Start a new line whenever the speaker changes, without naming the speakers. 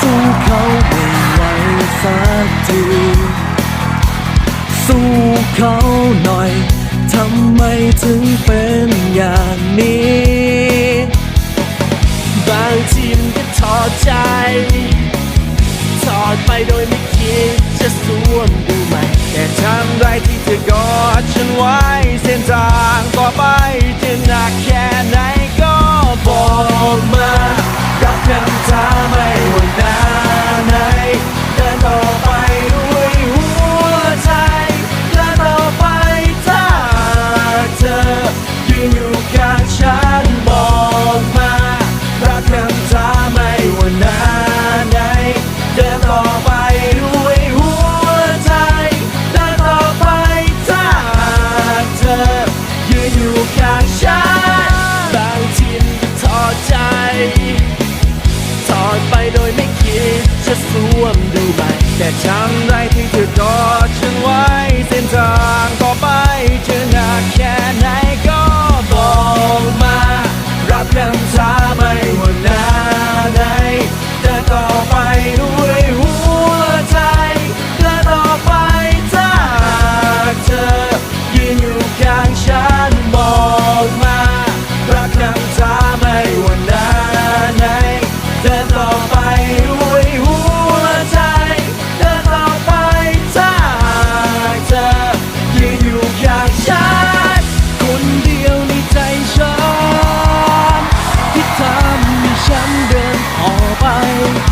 สู้เขาไม่ไหวสักทีสู้เขาหน่อยทำไมถึงเป็นอย่างนี้ บางทีมก็ท้อใจถอดไปโดยไม่คิดจะสวมดูใหม่แต่ทำไรที่จะกอดฉันไว้ ถอดไปโดยไม่คิดจะสวมดูใหม่แต่จำได้ที่เธอกอดฉันไว้เส้นทาง Bye.